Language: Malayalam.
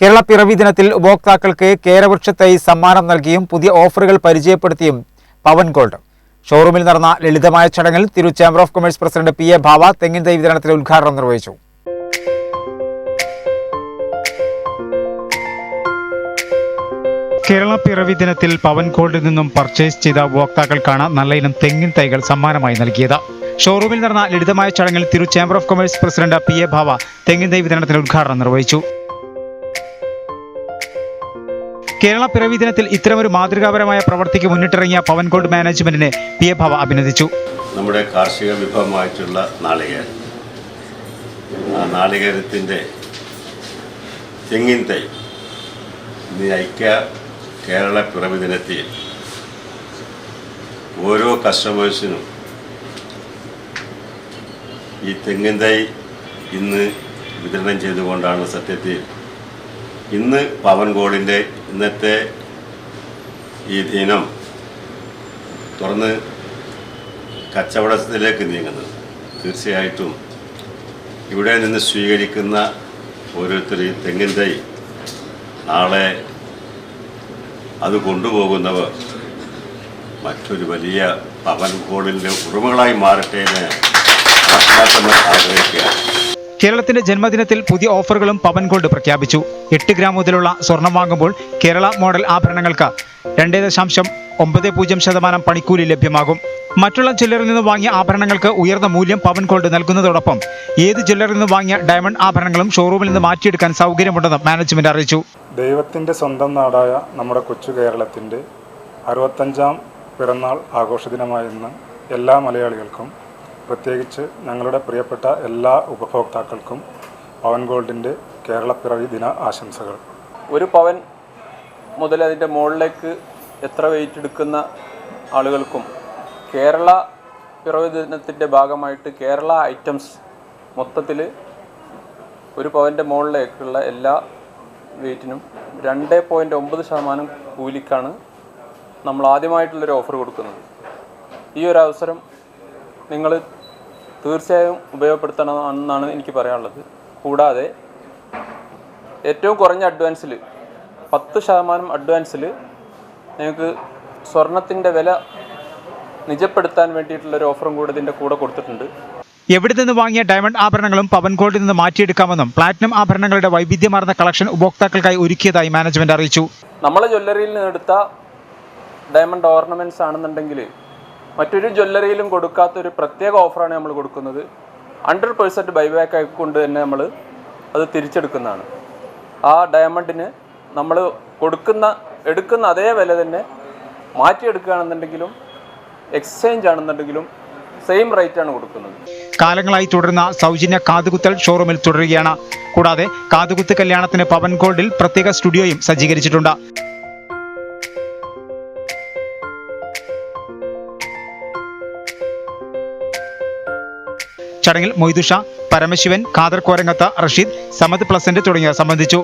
കേരള പിറവി ദിനത്തിൽ ഉപഭോക്താക്കൾക്ക് കേരവൃക്ഷത്തൈ സമ്മാനം നൽകിയും പുതിയ ഓഫറുകൾ പരിചയപ്പെടുത്തിയും പവൻ ഗോൾഡ്. ഷോറൂമിൽ നടന്ന ലളിതമായ ചടങ്ങിൽ Thiru chamber of commerce president P A Bhava തെങ്ങിൻ തൈ വിതരണത്തിന്റെ ഉദ്ഘാടനം നിർവഹിച്ചു. കേരള പിറവി ദിനത്തിൽ പവൻ ഗോൾഡിൽ നിന്നും പർച്ചേസ് ചെയ്ത ഉപഭോക്താക്കൾക്കാണ് നല്ല ഇനം തെങ്ങിൻ തൈകൾ സമ്മാനമായി നൽകിയത്. ഷോറൂമിൽ നടന്ന ലളിതമായ ചടങ്ങിൽ Thiru chamber of commerce president P A Bhava തെങ്ങിൻ തൈ വിതരണത്തിന്റെ ഉദ്ഘാടനം നിർവഹിച്ചു. കേരള പിറവി ദിനത്തിൽ ഇത്തരമൊരു മാതൃകാപരമായ പ്രവർത്തിക്ക് മുന്നിട്ടിറങ്ങിയ പവൻ ഗോൾഡ് മാനേജ്മെന്റിനെ പി എ ഭവ അഭിനന്ദിച്ചു. നമ്മുടെ കാർഷിക വിഭവമായിട്ടുള്ള നാളികേരം. ആ നാളികേരത്തിന്റെ തെങ്ങിൻ തൈ ഐക്യ കേരള പിറവി ദിനത്തിൽ ഓരോ കസ്റ്റമേഴ്സിനും ഈ തെങ്ങിൻ തൈ ഇന്ന് വിതരണം ചെയ്തുകൊണ്ടാണ് സത്യത്തിൽ ഇന്ന് പവൻ ഗോളിന്റെ ഇന്നത്തെ ഈ ദിനം തുറന്ന് കച്ചവടത്തിലേക്ക് നീങ്ങുന്നത് തീർച്ചയായിട്ടും ഇവിടെ നിന്ന് സ്വീകരിക്കുന്ന ഓരോരുത്തർ ഈ തെങ്ങിൻ തൈ നാളെ അത് കൊണ്ടുപോകുന്നവർ മറ്റൊരു വലിയ പവൻ ഗോളിന്റെ ഉടമകളായി മാറട്ടെ ആഗ്രഹിക്കുക കേരളത്തിന്റെ ജന്മദിനത്തിൽ പുതിയ ഓഫറുകളും പവൻ ഗോൾഡ് പ്രഖ്യാപിച്ചു. എട്ട് ഗ്രാം മുതലുള്ള സ്വർണം വാങ്ങുമ്പോൾ കേരള മോഡൽ ആഭരണങ്ങൾക്ക് രണ്ട് ദശാംശം ഒമ്പത് പൂജ്യം ശതമാനം പണിക്കൂലി ലഭ്യമാകും. മറ്റുള്ള ജ്വല്ലറിൽ നിന്ന് വാങ്ങിയ ആഭരണങ്ങൾക്ക് ഉയർന്ന മൂല്യം പവൻ ഗോൾഡ് നൽകുന്നതോടൊപ്പം ഏത് ജ്വല്ലറിൽ നിന്ന് വാങ്ങിയ ഡയമണ്ട് ആഭരണങ്ങളും ഷോറൂമിൽ നിന്ന് മാറ്റിയെടുക്കാൻ സൗകര്യമുണ്ടെന്ന് മാനേജ്മെന്റ് അറിയിച്ചു. ദൈവത്തിന്റെ സ്വന്തം നാടായ നമ്മുടെ കൊച്ചു കേരളത്തിന്റെ അറുപത്തഞ്ചാം പിറന്നാൾ ആഘോഷ ദിനമായ എല്ലാ മലയാളികൾക്കും പ്രത്യേകിച്ച് ഞങ്ങളുടെ പ്രിയപ്പെട്ട എല്ലാ ഉപഭോക്താക്കൾക്കും പവൻ ഗോൾഡിന്റെ കേരളപ്പിറവി ദിന ആശംസകൾ. ഒരു പവൻ മുതൽ അതിന്റെ മുകളിലേക്ക് എത്ര വെയിറ്റ് എടുക്കുന്ന ആളുകൾക്കും കേരള പിറവി ദിനത്തിന്റെ ഭാഗമായിട്ട് കേരള ഐറ്റംസ് മൊത്തത്തിൽ ഒരു പവന്റെ മുകളിലേക്കുള്ള എല്ലാ വെയിറ്റിനും രണ്ട് പോയിന്റ് ഒമ്പത് ശതമാനം കൂലിക്കാണ് നമ്മൾ ആദ്യമായിട്ടുള്ളൊരു ഓഫർ കൊടുക്കുന്നത്. ഈ ഒരു അവസരം നിങ്ങൾ തീർച്ചയായും ഉപയോഗപ്പെടുത്തണമെന്നാണ് എനിക്ക് പറയാനുള്ളത്. കൂടാതെ ഏറ്റവും കുറഞ്ഞ അഡ്വാൻസിൽ പത്ത് ശതമാനം അഡ്വാൻസിൽ നിങ്ങൾക്ക് സ്വർണത്തിന്റെ വില നിജപ്പെടുത്താൻ വേണ്ടിയിട്ടുള്ളൊരു ഓഫറും കൂടെ ഇതിന്റെ കൂടെ കൊടുത്തിട്ടുണ്ട്. എവിടെ നിന്ന് വാങ്ങിയ ഡയമണ്ട് ആഭരണങ്ങളും പവൻ ഗോൾഡിൽ നിന്ന് മാറ്റിയെടുക്കാമെന്നും പ്ലാറ്റിനം ആഭരണങ്ങളുടെ വൈവിധ്യമാർന്ന കളക്ഷൻ ഉപഭോക്താക്കൾക്കായി ഒരുക്കിയതായി മാനേജ്മെന്റ് അറിയിച്ചു. നമ്മളെ ജ്വല്ലറിയിൽ നിന്ന് എടുത്ത ഡയമണ്ട് ഓർണമെന്റ്സ് ആണെന്നുണ്ടെങ്കിൽ മറ്റൊരു ജ്വല്ലറിയിലും കൊടുക്കാത്ത ഒരു പ്രത്യേക ഓഫറാണ് നമ്മൾ കൊടുക്കുന്നത്. ഹൺഡ്രഡ് പേഴ്സന്റ് ബൈബാക്ക് ആയിക്കൊണ്ട് തന്നെ നമ്മൾ അത് തിരിച്ചെടുക്കുന്നതാണ്. ആ ഡയമണ്ടിന് നമ്മൾ കൊടുക്കുന്ന എടുക്കുന്ന അതേ വില തന്നെ മാറ്റിയെടുക്കുകയാണെന്നുണ്ടെങ്കിലും എക്സ്ചേഞ്ച് ആണെന്നുണ്ടെങ്കിലും സെയിം റേറ്റ് ആണ് കൊടുക്കുന്നത്. കാലങ്ങളായി തുടരുന്ന സൗജന്യ കാതുകുത്തൽ ഷോറൂമിൽ തുടരുകയാണ്. കൂടാതെ കാതുകുത്ത് കല്യാണത്തിന് പവൻ ഗോൾഡിൽ പ്രത്യേക സ്റ്റുഡിയോയും സജ്ജീകരിച്ചിട്ടുണ്ട്. ചടങ്ങിൽ മൊയ്തുഷ പരമശിവൻ ഖാദർ കോരങ്ങത്ത റഷീദ് സമദ് പ്ലസന്റ് തുടങ്ങിയവർ സംബന്ധിച്ചു.